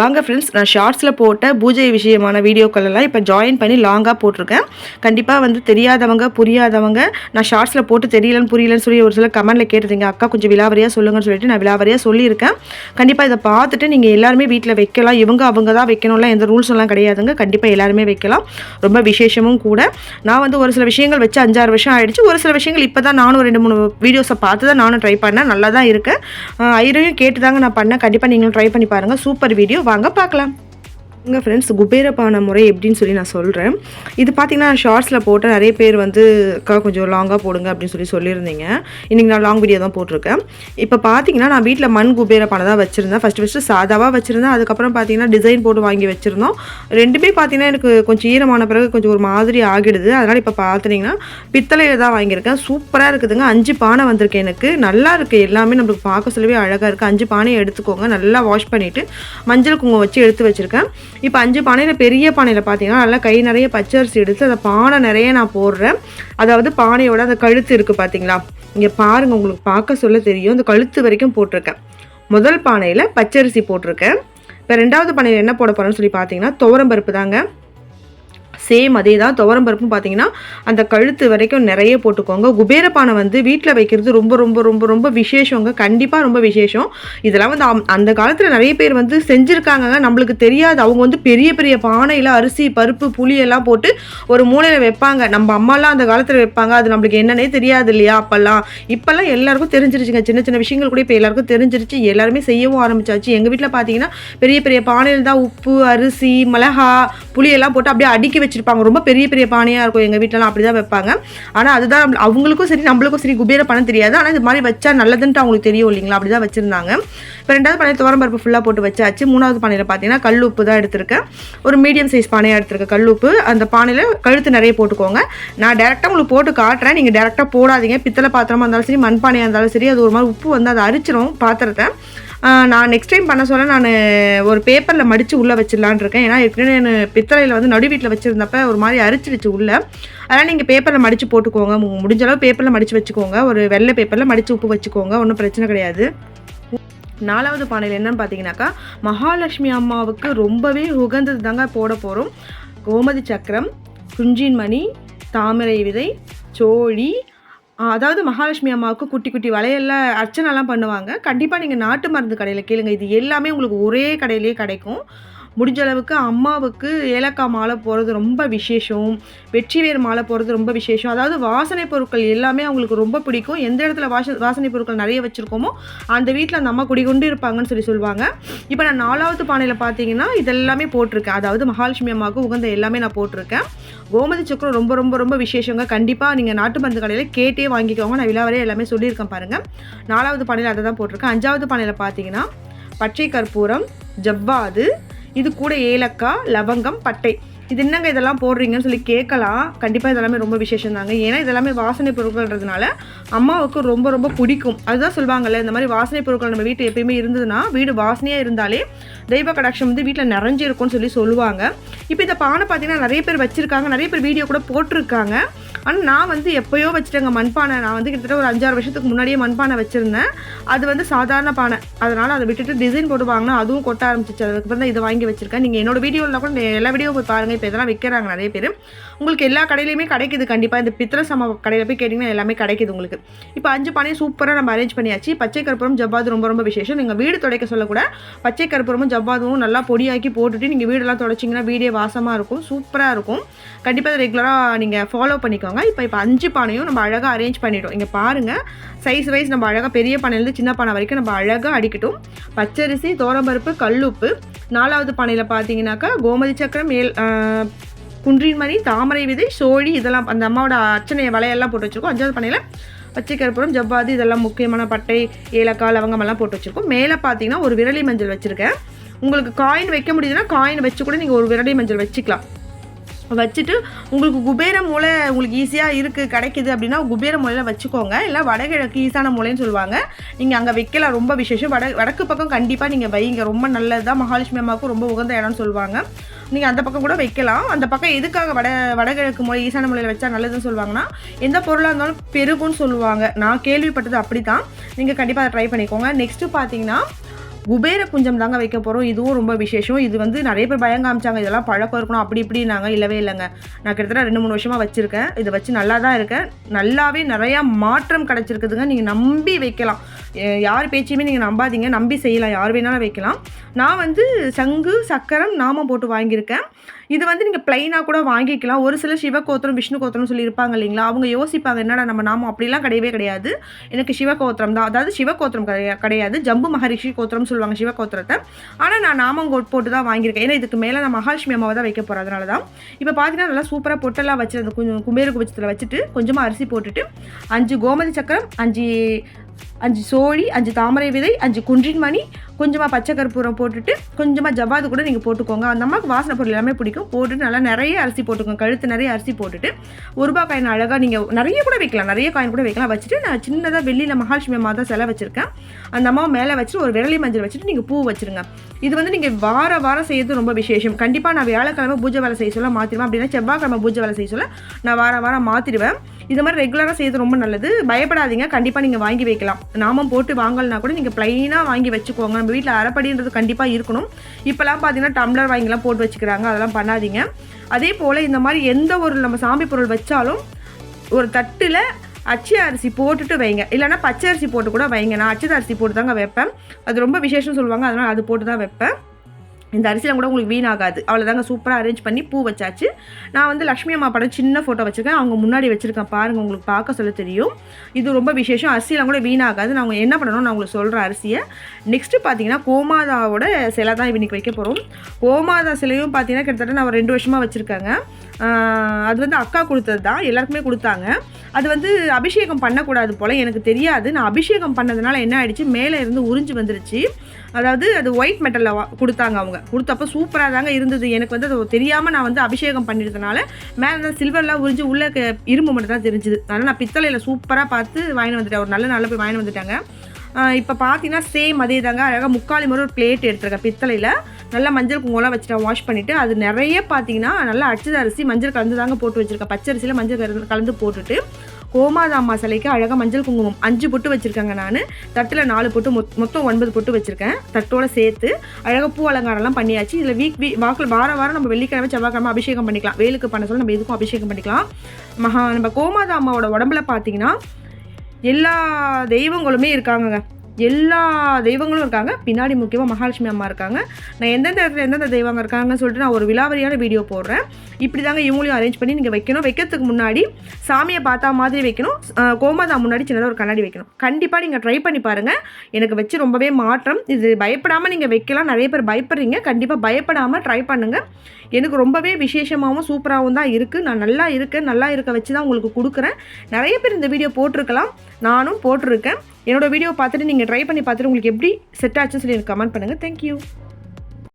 வாங்க ஃப்ரெண்ட்ஸ் நான் ஷார்ட்ஸில் போட்ட பூஜை விஷயமான வீடியோக்கள் எல்லாம் இப்போ ஜாயின் பண்ணி லாங்காக போட்டிருக்கேன். கண்டிப்பாக வந்து தெரியாதவங்க புரியாதவங்க நான் ஷார்ட்ஸில் போட்டு தெரியலன்னு புரியலன்னு சொல்லி ஒரு சில கமெண்ட்டில் கேட்டிருந்தீங்க. அக்கா கொஞ்சம் விலாவரியாக சொல்லுங்கன்னு சொல்லிட்டு நான் விலாவரியாக சொல்லியிருக்கேன். கண்டிப்பாக இதை பார்த்துட்டு நீங்கள் எல்லாருமே வீட்டில் வைக்கலாம். இவங்க அவங்க தான் வைக்கணும்லாம் எந்த ரூல்ஸ் எல்லாம் கிடையாதுங்க. கண்டிப்பாக எல்லாருமே வைக்கலாம். ரொம்ப விசேஷமும் கூட. நான் வந்து ஒரு சில விஷயங்கள் வச்சு அஞ்சாறு வருஷம் ஆகிடுச்சு ஒரு சில விஷயங்கள் இப்போ தான் நானும் ரெண்டு மூணு வீடியோஸை பார்த்து தான் நானும் ட்ரை பண்ணேன். நல்லா தான் இருக்கேன் ஐரையும் கேட்டு தாங்க நான் பண்ணேன். கண்டிப்பாக நீங்களும் ட்ரை பண்ணி பாருங்கள் சூப்பர் வீடியோ வாங்க பார்க்கலாம். இங்கே ஃப்ரெண்ட்ஸ் குபேரபான முறை எப்படின்னு சொல்லி நான் சொல்கிறேன் இது பார்த்தீங்கன்னா ஷார்ட்ஸில் போட்டு நிறைய பேர் வந்து அக்கா கொஞ்சம் லாங்காக போடுங்க அப்படின்னு சொல்லி சொல்லியிருந்தீங்க. இன்றைக்கி நான் லாங் வீடியோ தான் போட்டிருக்கேன். இப்போ பார்த்தீங்கன்னா நான் வீட்டில் மண் குபேரபானை தான் வச்சுருந்தேன். ஃபஸ்ட்டு ஃபஸ்ட்டு சாதாவாக வச்சுருந்தேன். அதுக்கப்புறம் பார்த்தீங்கன்னா டிசைன் போட்டு வாங்கி வச்சுருந்தோம். ரெண்டுமே பார்த்தீங்கன்னா எனக்கு கொஞ்சம் ஈரமான பிறகு கொஞ்சம் ஒரு மாதிரி ஆகிடுது. அதனால் இப்போ பார்த்தீங்கன்னா பித்தளையில் தான் வாங்கியிருக்கேன். சூப்பராக இருக்குதுங்க. அஞ்சு பானை வந்திருக்கு எனக்கு. நல்லா இருக்குது எல்லாமே நம்மளுக்கு பார்க்க சொல்லவே அழகாக இருக்குது அஞ்சு பானையை எடுத்துக்கோங்க. நல்லா வாஷ் பண்ணிவிட்டு மஞ்சள் குங்குமம் வச்சு எடுத்து வச்சுருக்கேன். இப்போ அஞ்சு பானையில் பெரிய பானையில் பார்த்தீங்கன்னா நல்லா கை நிறைய பச்சரிசி எடுத்து அந்த பானை நிறைய நான் போடுறேன். அதாவது பானையோட அந்த கழுத்து இருக்குது பார்த்தீங்களா இங்கே பாருங்கள் உங்களுக்கு பார்க்க சொல்ல தெரியும். அந்த கழுத்து வரைக்கும் போட்டிருக்கேன். முதல் பானையில் பச்சரிசி போட்டிருக்கேன். இப்போ ரெண்டாவது பானையில் என்ன போட போகிறேன்னு சொல்லி பார்த்தீங்கன்னா துவரம் பருப்பு தாங்க. சேம் அதே தான் துவரம் பருப்பும் பார்த்தீங்கன்னா அந்த கழுத்து வரைக்கும் நிறைய போட்டுக்கோங்க. குபேரப்பானை வந்து வீட்டில் வைக்கிறது ரொம்ப ரொம்ப ரொம்ப ரொம்ப விசேஷங்க. கண்டிப்பாக ரொம்ப விசேஷம். இதெல்லாம் வந்து அம்- அந்த காலத்தில் நிறைய பேர் வந்து செஞ்சுருக்காங்க நம்மளுக்கு தெரியாது. அவங்க வந்து பெரிய பெரிய பானையில் அரிசி பருப்பு புளி எல்லாம் போட்டு ஒரு மூலையில் வைப்பாங்க. நம்ம அம்மாலாம் அந்த காலத்தில் வைப்பாங்க. அது நம்மளுக்கு என்னன்னே தெரியாது இல்லையா அப்போல்லாம். இப்போல்லாம் எல்லாருக்கும் தெரிஞ்சிருச்சுங்க. சின்ன சின்ன விஷயங்கள் கூட இப்போ எல்லாருக்கும் தெரிஞ்சிருச்சு. எல்லாருமே செய்யவும் ஆரம்பிச்சாச்சு. எங்கள் வீட்டில் பார்த்தீங்கன்னா பெரிய பெரிய பானையில் தான் உப்பு அரிசி மிளகா புளியெல்லாம் போட்டு அப்படியே அடுக்கி வச்சிருப்பாங்க. ரொம்ப பெரிய பெரிய பானையாக இருக்கும். எங்கள் வீட்டிலலாம் அப்படி தான் வைப்பாங்க. ஆனால் அதுதான் அவங்களுக்கும் சரி நம்மளுக்கும் சரி குபேர பணம் தெரியாது. ஆனால் இது மாதிரி வச்சா நல்லதுன்ட்டு அவங்களுக்கு தெரியும் இல்லைங்களா? அப்படி தான் வச்சுருந்தாங்க. இப்போ ரெண்டாவது பானையில் துவரம் பருப்பு ஃபுல்லாக போட்டு வச்சாச்சு. மூணாவது பானையில் பார்த்தீங்கன்னா கல் உப்பு தான் எடுத்திருக்கேன். ஒரு மீடியம் சைஸ் பானையாக எடுத்திருக்கேன் கல் உப்பு. அந்த பானையில் கழுத்து நிறைய போட்டுக்கோங்க. நான் டேரெக்டாக உங்களுக்கு போட்டு காட்டுறேன். நீங்கள் டேரெக்டாக போடாதீங்க. பித்தளை பாத்திரமாக இருந்தாலும் சரி மண்பானையாக இருந்தாலும் சரி அது ஒரு மாதிரி உப்பு வந்து அதை அரிச்சிரும் பாத்திரத்தை. நான் நெக்ஸ்ட் டைம் பண்ண சொல்ல நான் ஒரு பேப்பரில் மடித்து உள்ளே வச்சிடலான் இருக்கேன். ஏன்னா ஏற்கனவே நான் பித்தளையில் வந்து நடு வீட்டில் வச்சுருந்தப்ப ஒரு மாதிரி அரிச்சிடுச்சு உள்ளே. அதனால் நீங்கள் பேப்பரில் மடித்து போட்டுக்கோங்க. முடிஞ்ச அளவு பேப்பரில் மடித்து வச்சுக்கோங்க. ஒரு வெள்ளை பேப்பரில் மடித்து உப்பு வச்சுக்கோங்க. ஒன்றும் பிரச்சனை கிடையாது. நாலாவது பானையில் என்னன்னு பார்த்தீங்கன்னாக்கா மகாலட்சுமி அம்மாவுக்கு ரொம்பவே உகந்தது தாங்க போட போகிறோம் கோமதி சக்கரம் குஞ்சின் மணி தாமரை விதை சோழி அதாவது மகாலட்சுமி அம்மாவுக்கு குட்டி குட்டி வளையல்ல அர்ச்சனைலாம் பண்ணுவாங்க. கண்டிப்பாக நீங்கள் நாட்டு மருந்து கடையில் கேளுங்க. இது எல்லாமே உங்களுக்கு ஒரே கடையிலேயே கிடைக்கும். முடிஞ்ச அளவுக்கு அம்மாவுக்கு ஏலக்காய் மாலை போகிறது ரொம்ப விசேஷம். வெற்றிவேர் மாலை போகிறது ரொம்ப விசேஷம். அதாவது வாசனை பொருட்கள் எல்லாமே அவங்களுக்கு ரொம்ப பிடிக்கும். எந்த இடத்துல வாச வாசனை பொருட்கள் நிறைய வச்சுருக்கோமோ அந்த வீட்டில் அந்த அம்மா குடிகொண்டு இருப்பாங்கன்னு சொல்லி சொல்லுவாங்க. இப்போ நான் நாலாவது பானையில் பார்த்தீங்கன்னா இதெல்லாமே போட்டிருக்கேன். அதாவது மகாலட்சுமி அம்மாவுக்கு உகந்த எல்லாமே நான் போட்டிருக்கேன். கோமதி சக்கரம் ரொம்ப ரொம்ப ரொம்ப விசேஷங்க. கண்டிப்பாக நீங்கள் நாட்டு மருந்து கடையில் கேட்டே வாங்கிக்கோங்க. நான் விழாவே எல்லாமே சொல்லியிருக்கேன் பாருங்கள் நாலாவது பானையில் அதை தான் போட்டிருக்கேன். அஞ்சாவது பானையில் பார்த்தீங்கன்னா பச்சை கற்பூரம் ஜவ்வாது இது கூட ஏலக்காய் லவங்கம் பட்டை. இது என்னங்க இதெல்லாம் போடுறீங்கன்னு சொல்லி கேட்கலாம். கண்டிப்பாக இதெல்லாமே ரொம்ப விசேஷம் தாங்க ஏன்னா இதெல்லாமே வாசனை பொருட்கள்ன்றதுனால அம்மாவுக்கு ரொம்ப ரொம்ப பிடிக்கும். அதுதான் சொல்லுவாங்கல்ல இந்த மாதிரி வாசனை பொருட்கள் நம்ம வீட்டில் எப்பயுமே இருந்ததுன்னா வீடு வாசனையாக இருந்தாலே தெய்வ கடாட்சம் வந்து வீட்டில் நிறைஞ்சு இருக்கும்னு சொல்லி சொல்லுவாங்க. இப்போ இந்த பானை பார்த்தீங்கன்னா நிறைய பேர் வச்சுருக்காங்க. நிறைய பேர் வீடியோ கூட போட்டிருக்காங்க. ஆனால் நான் வந்து எப்போயோ வச்சுட்டேங்க மண்பானை. நான் வந்து கிட்டத்தட்ட ஒரு அஞ்சாறு வருஷத்துக்கு முன்னாடியே மண்பானை வச்சுருந்தேன். அது வந்து சாதாரண பானை. அதனால் அதை விட்டுட்டு டிசைன் போட்டு வாங்கினா அதுவும் கொட்ட ஆரம்பிச்சிச்சு அதுக்கப்புறம் தான் இதை வாங்கி வச்சிருக்கேன். நீங்கள் என்னோட வீடியோவில் கூட எல்லா வீடியோ போய் பாருங்கள் இப்போ இதெல்லாம் விற்கிறாங்க நிறைய பேர். உங்களுக்கு எல்லா கடையிலையுமே கிடைக்குது கண்டிப்பாக இந்த பித்திர சம கடையில் போய் கேட்டிங்கன்னா எல்லாமே கிடைக்குது உங்களுக்கு. இப்போ அஞ்சு பானையும் சூப்பராக நம்ம அரேஞ்ச் பண்ணியாச்சு. பச்சை கற்பூரம் ஜவ்வாது ரொம்ப ரொம்ப விசேஷம். நீங்கள் வீடு துடைக்க சொல்லக்கூட பச்சை கற்பூரமும் ஜவ்வாதும் நல்லா பொடியாக்கி போட்டுட்டு நீங்கள் வீடெல்லாம் துடைச்சிங்கன்னா வீடே வாசமாக இருக்கும். சூப்பராக இருக்கும். கண்டிப்பாக ரெகுலராக நீங்கள் ஃபாலோ பண்ணிக்கோங்க. இப்போ இப்போ அஞ்சு பானையும் நம்ம அழகாக அரேஞ்ச் பண்ணிட்டோம் இங்கே பாருங்கள் சைஸ் வைஸ் நம்ம அழகாக பெரிய பானையிலேருந்து சின்ன பானை வரைக்கும் நம்ம அழகாக அடிக்கட்டும். பச்சரிசி தோரம்பருப்பு கல்லுப்பு. நாலாவது பானையில் பார்த்தீங்கன்னாக்கா கோமதி சக்கரம் ஏல் ஆஹ், குன்றின் தாமரை விதை சோழி இதெல்லாம் அந்த அம்மாவோட அர்ச்சனை வலையெல்லாம் போட்டு வச்சுருக்கோம். அஞ்சாவது பானையில் பச்சை கற்பூரம் ஜவ்வாது இதெல்லாம் முக்கியமான பட்டை ஏலக்காய் லவங்கமெல்லாம் போட்டு வச்சுருக்கோம். மேலே பார்த்தீங்கன்னா ஒரு விரலி மஞ்சள் வச்சுருக்கேன். உங்களுக்கு காயின் வைக்க முடியுதுன்னா காயின் வச்சு கூட நீங்கள் ஒரு விரலி மஞ்சள் வச்சுக்கலாம். வச்சுட்டு உங்களுக்கு குபேர மூலை உங்களுக்கு ஈஸியாக இருக்குது கிடைக்குது அப்படின்னா குபேர மூலையில் வச்சுக்கோங்க. இல்லை வடகிழக்கு ஈசான மூலைன்னு சொல்லுவாங்க. நீங்கள் அங்கே வைக்கலாம் ரொம்ப விசேஷம். வட வடக்கு பக்கம் கண்டிப்பாக நீங்கள் வைங்க. ரொம்ப நல்லது தான் மகாலட்சுமி அம்மாவுக்கும் ரொம்ப உகந்த இடம்னு சொல்லுவாங்க. நீங்கள் அந்த பக்கம் கூட வைக்கலாம். அந்த பக்கம் எதுக்காக வட வடகிழக்கு மூலை ஈசான மூலையில் வச்சா நல்லதுன்னு சொல்லுவாங்கன்னா எந்த பொருளாக இருந்தாலும் பெருகுன்னு சொல்லுவாங்க. நான் கேள்விப்பட்டது அப்படி தான் நீங்கள் கண்டிப்பாக அதை ட்ரை பண்ணிக்கோங்க. நெக்ஸ்ட்டு பார்த்தீங்கன்னா குபேர குஞ்சம் தாங்க வைக்க போகிறோம் இதுவும் ரொம்ப விசேஷம். இது வந்து நிறைய பேர் பயம் காமிச்சாங்க. இதெல்லாம் பழக்கம் இருக்கணும். அப்படி இப்படின்னாங்க. இல்லவே இல்லைங்க. நான் கிட்டத்தட்ட ரெண்டு மூணு வருஷமாக வச்சுருக்கேன். இதை வச்சு நல்லா தான் இருக்கேன். நல்லாவே நிறையா மாற்றம் கிடச்சிருக்குதுங்க. நீங்கள் நம்பி வைக்கலாம். யார் பேச்சையுமே நீங்கள் நம்பாதீங்க. நம்பி செய்யலாம். யார் வேணாலும் வைக்கலாம். நான் வந்து சங்கு சக்கரம் நாமம் போட்டு வாங்கியிருக்கேன். இது வந்து நீங்கள் ப்ளைனாக கூட வாங்கிக்கலாம். ஒரு சில சிவகோத்திரம் விஷ்ணு கோத்திரம் சொல்லி இருப்பாங்க இல்லைங்களா? அவங்க யோசிப்பாங்க என்னடா நம்ம நாமம் அப்படிலாம் கிடையவே கிடையாது. எனக்கு சிவகோத்திரம் தான். அதாவது சிவகோத்திரம் கிடையா கிடையாது. ஜம்பு மகரிஷி கோத்திரம் சொல்லுவாங்க சிவகோத்திரத்தை. ஆனால் நான் நாமம் போட்டு தான் வாங்கியிருக்கேன். ஏன்னா இதுக்கு மேலே நான் மகாலட்சுமி அம்மாவை தான் வைக்க போகிறேன் அதனால தான். இப்போ பார்த்தீங்கன்னா நல்லா சூப்பராக பொட்டெல்லாம் வச்சு அந்த கொஞ்சம் குபேர குபச்சத்தில் வச்சுட்டு கொஞ்சமாக அரிசி போட்டுட்டு அஞ்சு கோமதி சக்கரம் அஞ்சு அஞ்சு சோழி அஞ்சு தாமரை விதை அஞ்சு குன்றின் மணி. கொஞ்சமாக பச்சை கற்பூரம் போட்டுட்டு கொஞ்சமாக ஜவ்வாது கூட நீங்கள் போட்டுக்கோங்க. அந்த அம்மாவுக்கு வாசனை பொருள் எல்லாமே பிடிக்கும். போட்டுட்டு நல்லா நிறைய அரிசி போட்டுக்கோங்க. கழுத்து நிறைய அரிசி போட்டுட்டு ஒரு ரூபாய் காயின் அழகாக நீங்கள் நிறைய கூட வைக்கலாம். நிறைய காயின் கூட வைக்கலாம். வச்சுட்டு நான் சின்னதாக வெள்ளியில் மகாலட்சுமி அம்மா தான் சிலை வச்சுருக்கேன். அந்த அம்மா மேலே வச்சுட்டு ஒரு விரலி மஞ்சள் வச்சுட்டு நீங்கள் பூ வச்சுருங்க. இது வந்து நீங்கள் வார வாரம் செய்யறது ரொம்ப விசேஷம். கண்டிப்பாக நான் வியாழக்கிழமை பூஜை வேலை செய்ய சொல்ல மாற்றிடுவேன் அப்படின்னா செவ்வாய்க்கிழமை பூஜை வேலை செய்ய சொல்ல நான் வார வாரம் மாற்றிடுவேன் இது மாதிரி ரெகுலராக செய்யறது ரொம்ப நல்லது. பயப்படாதீங்க. கண்டிப்பாக நீங்கள் வாங்கி வைக்கலாம். நாமம் போட்டு வாங்கலனா கூட நீங்கள் ப்ளைனாக வாங்கி வச்சுக்கோங்க. நம்ம வீட்டில் அரைப்படின்றது கண்டிப்பாக இருக்கணும். இப்போலாம் பார்த்தீங்கன்னா டம்ளர் வாங்கிலாம் போட்டு வச்சுக்கிறாங்க. அதெல்லாம் பண்ணாதீங்க. அதே போல் இந்த மாதிரி எந்த ஒரு நம்ம சாமி பொருள் வச்சாலும் ஒரு தட்டில் அச்சு அரிசி போட்டுட்டு வைங்க. இல்லைன்னா பச்சை அரிசி போட்டு கூட வைங்க. நான் அச்சு அரிசி போட்டு தாங்க வைப்பேன். அது ரொம்ப விசேஷம் சொல்லுவாங்க. அதனால் அது போட்டு தான் வைப்பேன். இந்த அரிசியில் கூட உங்களுக்கு வீணாகாது. அவ்வளோதாங்க சூப்பராக அரேஞ்ச் பண்ணி பூ வச்சாச்சு. நான் வந்து லக்ஷ்மி அம்மா படம் சின்ன ஃபோட்டோ வச்சுருக்கேன். அவங்க முன்னாடி வச்சுருக்கேன். பாருங்கள் உங்களுக்கு பார்க்க சொல்ல தெரியும். இது ரொம்ப விசேஷம். அரிசிலாம் கூட வீணாகாது. நான் அவங்க என்ன பண்ணணும் நான் உங்களுக்கு சொல்கிறேன் அரிசியை. நெக்ஸ்ட்டு பார்த்தீங்கன்னா கோமாதாவோட சிலை தான் இன்றைக்கி வைக்க போகிறோம் கோமாதா சிலையும் பார்த்தீங்கன்னா கிட்டத்தட்ட நான் ரெண்டு வருஷமாக வச்சுருக்காங்க. அது வந்து அக்கா கொடுத்தது தான் எல்லாருக்குமே கொடுத்தாங்க. அது வந்து அபிஷேகம் பண்ணக்கூடாது போல் எனக்கு தெரியாது. நான் அபிஷேகம் பண்ணதுனால என்ன ஆயிடுச்சு? மேலே இருந்து உறிஞ்சு வந்துருச்சு. அதாவது அது ஒயிட் மெட்டலில் கொடுத்தாங்க அவங்க. கொடுத்தப்ப சூப்பராக தாங்க இருந்தது. எனக்கு வந்து அது தெரியாமல் நான் வந்து அபிஷேகம் பண்ணிடுறதுனால மேலே அந்த சில்வர்லாம் உறிஞ்சு உள்ளே க- இரும்பு மட்டும் தான் தெரிஞ்சுது. அதனால் நான் பித்தளையில் சூப்பராக பார்த்து வாங்கி வந்துட்டேன். ஒரு நல்ல நல்ல போய் வாங்கி வந்துட்டாங்க. இப்போ பார்த்தீங்கன்னா சேம் அதே தாங்க. அழகாக முக்காலி முறை ஒரு பிளேட் எடுத்துருக்கேன் பித்தளையில். நல்லா மஞ்சள் குங்குமம்லாம் வச்சுட்டேன் வாஷ் பண்ணிவிட்டு அது நிறைய பார்த்தீங்கன்னா நல்லா அடிச்சது அரிசி மஞ்சள் கலந்து தாங்க போட்டு வச்சுருக்கேன். பச்சரிசியில் மஞ்சள் கலந்து கலந்து போட்டுட்டு கோமாதா அம்மா சிலைக்கு அழகாக மஞ்சள் குங்குமம் அஞ்சு பொட்டு வச்சுருக்கேங்க நான். தட்டில் நாலு பொட்டு மொத் மொத்தம் ஒன்பது பொட்டு வச்சுருக்கேன். தட்டோட சேர்த்து அழகாக பூ அலங்காரம்லாம் பண்ணியாச்சு. இதில் வீக் வீ வாக்கில் வாரம் வாரம் நம்ம வெள்ளிக்கிழமை செவ்வாய்க்கிழமை அபிஷேகம் பண்ணிக்கலாம். வேலுக்கு பண்ண சொல்ல நம்ம எதுக்கும் அபிஷேகம் பண்ணிக்கலாம். மகா நம்ம கோமாதா அம்மாவோட உடம்புல பார்த்தீங்கன்னா எல்லா தெய்வங்களுமே இருக்காங்கங்க. எல்லா தெய்வங்களும் இருக்காங்க. பின்னாடி முக்கியமாக மகாலட்சுமி அம்மா இருக்காங்க. நான் எந்தெந்த இடத்துல எந்தெந்த தெய்வங்க இருக்காங்கன்னு சொல்லிட்டு நான் ஒரு விலாவரியான வீடியோ போடுறேன். இப்படி தாங்க இவங்களையும் அரேஞ்ச் பண்ணி நீங்கள் வைக்கணும். வைக்கிறதுக்கு முன்னாடி சாமியை பார்த்தா மாதிரி வைக்கணும். கோமதா கோமாதா முன்னாடி சின்னதாக ஒரு கண்ணாடி வைக்கணும். கண்டிப்பாக நீங்கள் ட்ரை பண்ணி பாருங்கள் எனக்கு வச்சு ரொம்பவே மாற்றம். இது பயப்படாமல் நீங்கள் வைக்கலாம். நிறைய பேர் பயப்படுறீங்க. கண்டிப்பாக பயப்படாமல் ட்ரை பண்ணுங்கள் எனக்கு ரொம்பவே விசேஷமாகவும் சூப்பராகவும் தான் இருக்குது நான் நல்லா இருக்கேன். நல்லா இருக்க வச்சு தான் உங்களுக்கு கொடுக்குறேன். நிறைய பேர் இந்த வீடியோ போட்டிருக்கலாம். நானும் போட்டிருக்கேன். என்னோட வீடியோ பார்த்துட்டு நீங்கள் ட்ரை பண்ணி பார்த்துட்டு உங்களுக்கு எப்படி செட் ஆச்சுன்னு சொல்லி எனக்கு கமெண்ட் பண்ணுங்கள் தேங்க்யூ